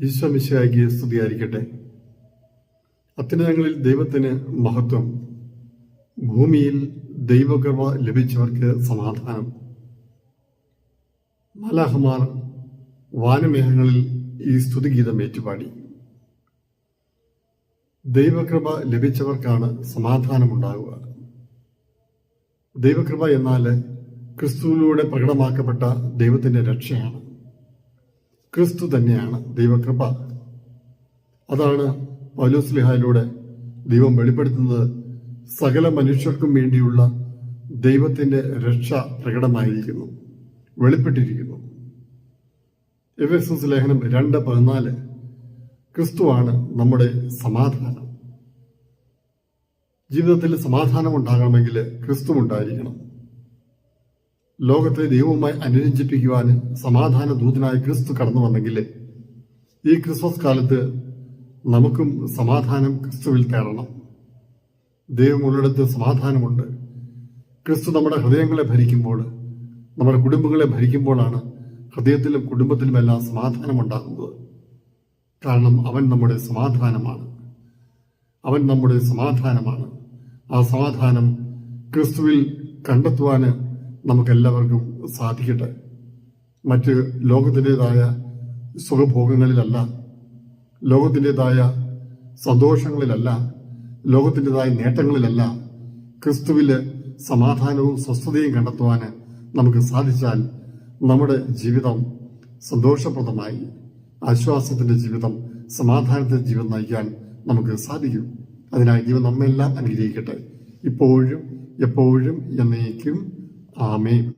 ഈശ്വമിശായിക്ക് സ്തുതിയായിരിക്കട്ടെ. അത്തിനങ്ങളിൽ ദൈവത്തിന് മഹത്വം. ഭൂമിയിൽ ദൈവകൃപ ലഭിച്ചവർക്ക് സമാധാനം. മലാഹമാർ വാനമേഘങ്ങളിൽ ഈ സ്തുതിഗീതം ഏറ്റുപാടി. ദൈവകൃപ ലഭിച്ചവർക്കാണ് സമാധാനമുണ്ടാകുക. ദൈവകൃപ എന്നാൽ ക്രിസ്തുവിലൂടെ പ്രകടമാക്കപ്പെട്ട ദൈവത്തിന്റെ രക്ഷയാണ്. ക്രിസ്തു തന്നെയാണ് ദൈവകൃപ. അതാണ് പൗലോസ്ലിഹായിലൂടെ ദൈവം വെളിപ്പെടുത്തുന്നത്. സകല മനുഷ്യർക്കും വേണ്ടിയുള്ള ദൈവത്തിന്റെ രക്ഷ പ്രകടമായിരിക്കുന്നു. വെളിപ്പെട്ടിരിക്കുന്നു. എഫ് എസ് എസ് ലേഖനം രണ്ട് പതിനാല്. ക്രിസ്തുവാണ് നമ്മുടെ സമാധാനം. ജീവിതത്തിൽ സമാധാനം ഉണ്ടാകണമെങ്കിൽ ക്രിസ്തു ഉണ്ടായിരിക്കണം. ലോകത്തെ ദൈവവുമായി അനുരഞ്ജിപ്പിക്കുവാൻ സമാധാന ദൂതനായ ക്രിസ്തു കടന്നു വന്നെങ്കിൽ ഈ ക്രിസ്മസ് കാലത്ത് നമുക്കും സമാധാനം ക്രിസ്തുവിൽ തേടണം ദൈവമുള്ളിടത്ത് സമാധാനമുണ്ട്. ക്രിസ്തു നമ്മുടെ ഹൃദയങ്ങളെ ഭരിക്കുമ്പോൾ നമ്മുടെ കുടുംബങ്ങളെ ഭരിക്കുമ്പോഴാണ് ഹൃദയത്തിലും കുടുംബത്തിലുമെല്ലാം സമാധാനമുണ്ടാകുന്നത്. കാരണം അവൻ നമ്മുടെ സമാധാനമാണ്. അവൻ നമ്മുടെ സമാധാനമാണ്. ആ സമാധാനം ക്രിസ്തുവിൽ കണ്ടെത്തുവാന് നമുക്കെല്ലാവർക്കും സാധിക്കട്ടെ. മറ്റ് ലോകത്തിന്റെതായ സുഖഭോഗങ്ങളിലല്ല ലോകത്തിന്റെതായ സന്തോഷങ്ങളിലല്ല ലോകത്തിന്റെതായ നേട്ടങ്ങളിലല്ല ക്രിസ്തുവിൽ സമാധാനവും സ്വസ്ഥതയും കണ്ടെത്തുവാന് നമുക്ക് സാധിച്ചാൽ നമ്മുടെ ജീവിതം സന്തോഷപ്രദമായി ആശ്വാസത്തിന്റെ ജീവിതം സമാധാനത്തിന്റെ ജീവിതം നയിക്കാൻ നമുക്ക് സാധിക്കും. അതിനായി ദൈവം നമ്മെല്ലാം അനുഗ്രഹിക്കട്ടെ. ഇപ്പോഴും എപ്പോഴും എന്നേക്കും Uh, Amen